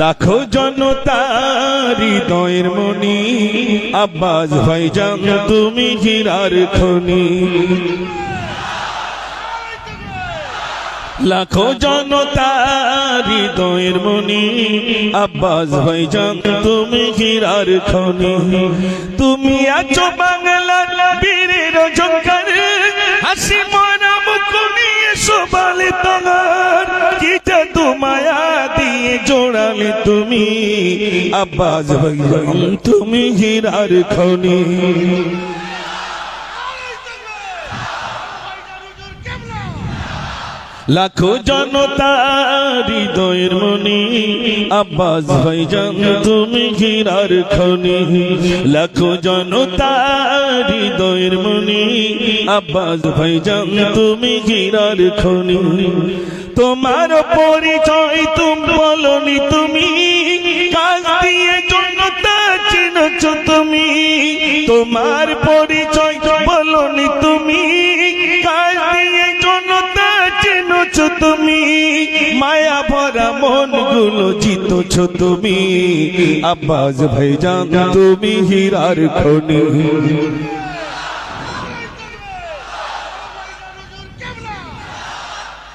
লাখো জনতার হৃদয়ের মনি আব্বাস ভাইজান তুমি হীরার খনি। লাখো জনতার হৃদয়ের মনি আব্বাস ভাই ভাইজান তুমি হীরার খনি। তুমি আছো বাংলার বীরের তুমি আব্বাস ভাইজান তুমি হীরার খনি। লাখো জনতা হৃদয়ের মনি আব্বাস ভাইজান তুমি হীরার খনি। লাখো জনতা হৃদয়ের মনি আব্বাস ভাইজান তুমি হীরার খনি। তোমার পরিচয় তুমি বলনি তুমি। কাজ দিয়ে জনতা চিনছ তুমি। তোমার পরিচয় বলনি তুমি। কাজ দিয়ে জনতা চিনছ তুমি। মায়া ভরা মনগুলো জিতছ তুমি। আব্বাস ভাইজান, তুমি হীরার খনি।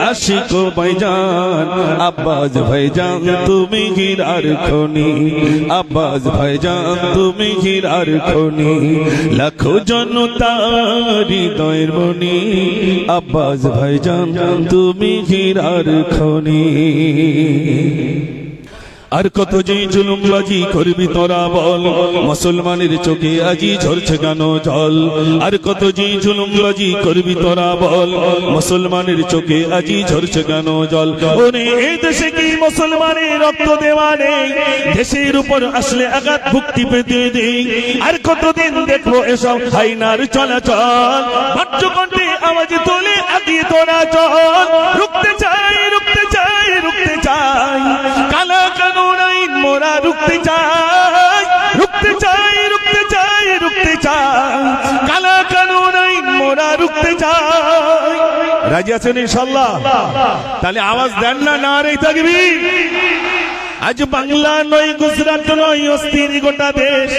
আশিক ভাইজান। আব্বাস ভাইজান, তুমি গিরার খনি। আব্বাস ভাইজান, তুমি গিরার খনি। লাখো জনতা হৃদয়ের মনি আব্বাস ভাইজান, তুমি গিরার খনি। আর কত যে জুলুমবাজি করবি তোরা বল। মুসলমানের চোখে আজি ঝরছে কেন জল? আর কত যে জুলুমবাজি করবি তোরা বল। মুসলমানের চোখে আজি ঝরছে কেন জল? ওরে এই দেশে কি মুসলমানের রক্ত দেওয়া নেই? দেশের উপর আসলে আঘাত ভুক্তি পেতে দেই আর কতদিন দেখব এসব হাইনার চলাচল? বাচ্চকণ্ঠে আওয়াজ তোলে আগিয়ে তোরা চল। মোরা রুখতে চাই রুখতে চাই রুখতে চাই রুখতে চাই কালা কানুন আইন মোরা রুখতে চাই রাজি আছেন ইনশাল্লাহ? তাহলে আওয়াজ দেন না না রে থাকবি আজ বাংলা নয়, গুজরাট নয়, অস্থির গোটা দেশ।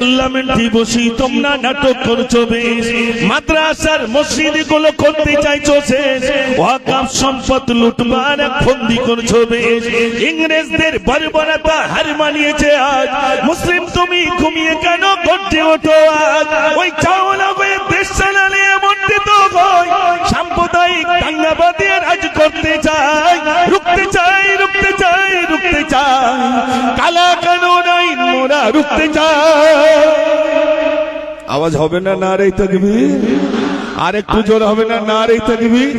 পার্লামেন্টে বসি তোমরা নাটক করছ বেশ। মাদ্রাসার মসজিদগুলো করতে চাইছো শেষ। ওয়াকাফ সম্পদ লুটবার ফন্দি করছ বেশ। ইংরেজদের বর্বরতা হার মানিয়েছে আজ। মুসলিম তুমি ঘুমিয়ে কেন করতে ওঠো আজ? ওই চাওলা হয়ে দেশ চালালে এমনটি তো হয়। সাম্প্রদায়িক দাঙ্গাবাদী রাজ করতে চাই। কালা কানুন আইন মোরা রুখতে চাই আওয়াজ হবে না না রে তকবীর? আর একটু জোর হবে না না রে তকবীর?